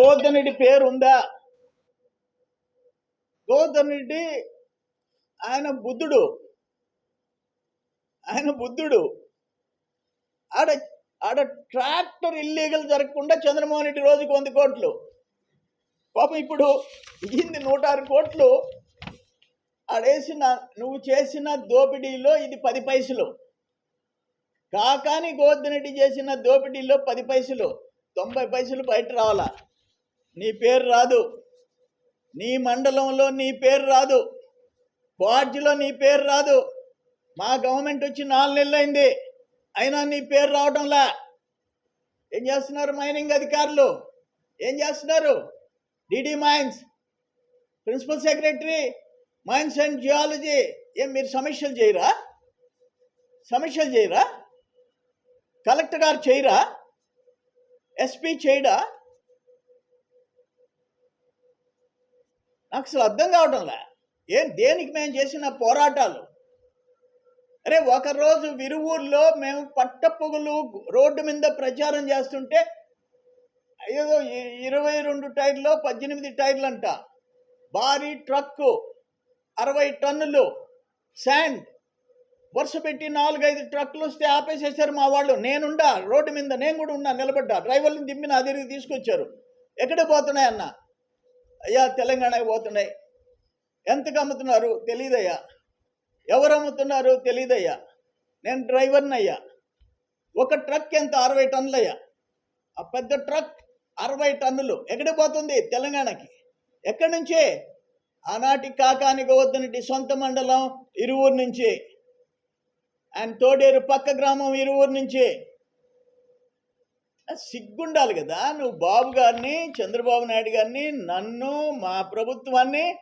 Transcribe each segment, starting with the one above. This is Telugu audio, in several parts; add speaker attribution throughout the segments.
Speaker 1: గోధనుడి పేరు ఉందా గోధనుడి ఆయన బుద్ధుడు. ఆయన బుద్ధుడు. ఆడ ఆడ ట్రాక్టర్ ఇల్లీగల్ జరగకుండా చంద్రమోహన్ రెడ్డి రోజుకు వంద కోట్లు. పాపం ఇప్పుడు ఇది నూట ఆరు కోట్లు. ఆడేసిన నువ్వు చేసిన దోపిడీలో ఇది పది పైసలు. కాకాని గోవర్ధన్ రెడ్డి చేసిన దోపిడీలో పది పైసలు. తొంభై పైసలు బయట రావాలా? నీ పేరు రాదు. నీ మండలంలో నీ పేరు రాదు. వార్డులో నీ పేరు రాదు. మా గవర్నమెంట్ వచ్చి నాలుగు నెలలైంది అయినా నీ పేరు రావడంలా ఏం చేస్తున్నారు మైనింగ్ అధికారులు? ఏం చేస్తున్నారు? DD mines principal secretary mines and geology ఏం మీరు సమీక్షలు చేయరా? సమీక్షలు చేయరా? కలెక్టర్ గారు చేయరా? ఎస్పీ చేయడా? నాకు అసలు అర్థం కావటంలా? ఏం దేనికి మేము చేసిన పోరాటాలు? అరే ఒకరోజు విరువూరులో మేము పట్టపొగులు రోడ్డు మీద ప్రచారం చేస్తుంటే ఏదో ఇరవై రెండు టైర్లో పద్దెనిమిది టైర్లు అంట భారీ ట్రక్కు అరవై టన్నులు శాండ్. వరుస పెట్టి నాలుగైదు ట్రక్కులు వస్తే ఆపేసేసారు మా వాళ్ళు. నేనుండా రోడ్డు మీద నేను కూడా ఉన్నా నిలబడ్డా. డ్రైవర్ని దింపి నా దగ్గరికి తీసుకొచ్చారు. ఎక్కడ పోతున్నాయన్నా? అయ్యా తెలంగాణకి పోతున్నాయి. ఎంతకు అమ్ముతున్నారు తెలియదయ్యా ఎవరు అమ్ముతున్నారు తెలియదయ్యా నేను డ్రైవర్ని అయ్యా ఒక ట్రక్ ఎంత? అరవై టన్నులయ్యా. ఆ పెద్ద ట్రక్ అరవై టన్నులు ఎక్కడికి పోతుంది? తెలంగాణకి. ఎక్కడి నుంచే? ఆనాటి కాకానికి వద్దనటి సొంత మండలం ఇరువురు నుంచి. అండ్ తోడేరు పక్క గ్రామం ఇరువురు నుంచి. సిగ్గుండాలి కదా. నువ్వు బాబు గారిని చంద్రబాబు నాయుడు గారిని నన్ను మా ప్రభుత్వాన్ని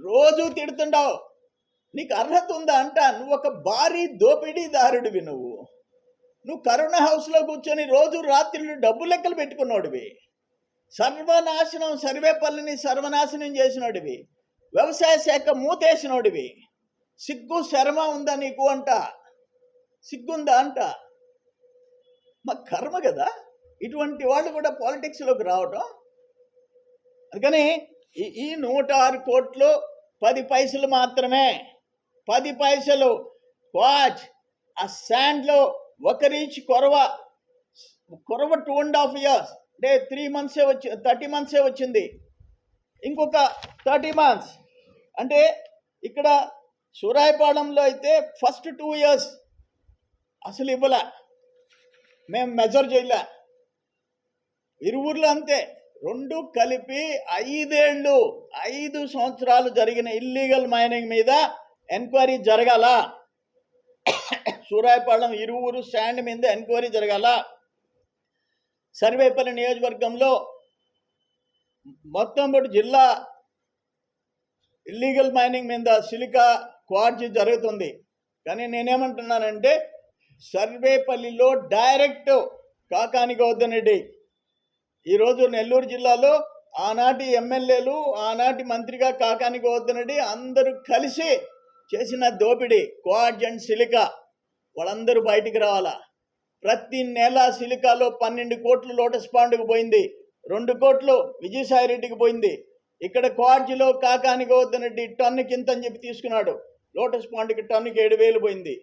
Speaker 1: రోజు తిడుతుండావు నీకు అర్హత ఉందా అంట. నువ్వు ఒక భారీ దోపిడీదారుడివి నువ్వు. నువ్వు కరోనా హౌస్లో కూర్చొని రోజు రాత్రులు డబ్బు లెక్కలు పెట్టుకున్నాడువి. సర్వనాశనం సర్వేపల్లిని సర్వనాశనం చేసినోడివి. వ్యవసాయ శాఖ మూతేసినోడివి. సిగ్గు శరమ ఉందా నీకు అంట. సిగ్గుందా అంట. మా కర్మ కదా. ఇటువంటి వాళ్ళు కూడా పాలిటిక్స్లోకి రావటం. అందుకని ఈ ఈ నూట ఆరు కోట్లు పది పైసలు మాత్రమే. పది పైసలు. వాచ్. ఆ శాండ్లో ఒక రీచ్ కొరవ. కొరవ టూ అండ్ హాఫ్ ఇయర్స్ అంటే త్రీ మంత్సే వచ్చి థర్టీ మంత్సే వచ్చింది. ఇంకొక థర్టీ మంత్స్ అంటే ఇక్కడ సూరాయపాలెంలో అయితే ఫస్ట్ టూ ఇయర్స్ అసలు ఇవ్వలే. మేము మెజర్ చేయలే. ఊర్లో అంతే. రెండు కలిపి ఐదేళ్ళు ఐదు సంవత్సరాలు జరిగిన ఇల్లీగల్ మైనింగ్ మీద ఎంక్వైరీ జరగాల. సూరాయపాళెం ఇరువురు స్టాండ్ మీద ఎంక్వైరీ జరగాల. సర్వేపల్లి నియోజకవర్గంలో మొత్తం పాటు జిల్లా ఇల్లీగల్ మైనింగ్ మీద సిలికా క్వార్జీ జరుగుతుంది. కానీ నేనేమంటున్నానంటే సర్వేపల్లిలో డైరెక్ట్ కాకాని గౌతమ్ రెడ్డి. ఈరోజు నెల్లూరు జిల్లాలో ఆనాటి ఎమ్మెల్యేలు ఆనాటి మంత్రిగా కాకాని గౌతమ్ రెడ్డి అందరూ కలిసి చేసిన దోపిడీ క్వాడ్జ్ అండ్ సిలికా. వాళ్ళందరూ బయటికి రావాలా? ప్రతి నెల సిలికాలో పన్నెండు కోట్లు లోటస్ పాండ్కి పోయింది. రెండు కోట్లు విజయసాయి రెడ్డికి పోయింది. ఇక్కడ క్వాడ్జిలో కాకాని గౌతమ్ రెడ్డి టన్ను కింత అని చెప్పి తీసుకున్నాడు. లోటస్ పాండ్కి టన్నుకి ఏడు వేలు పోయింది.